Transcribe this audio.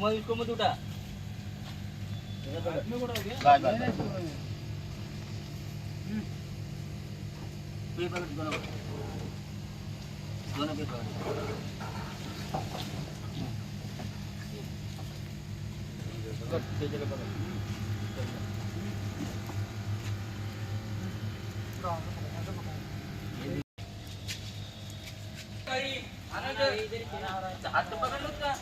मग इसको मत उठा बाय बाय बाय. पेपर दोनों दोनों पेपर हात तो पकडलोच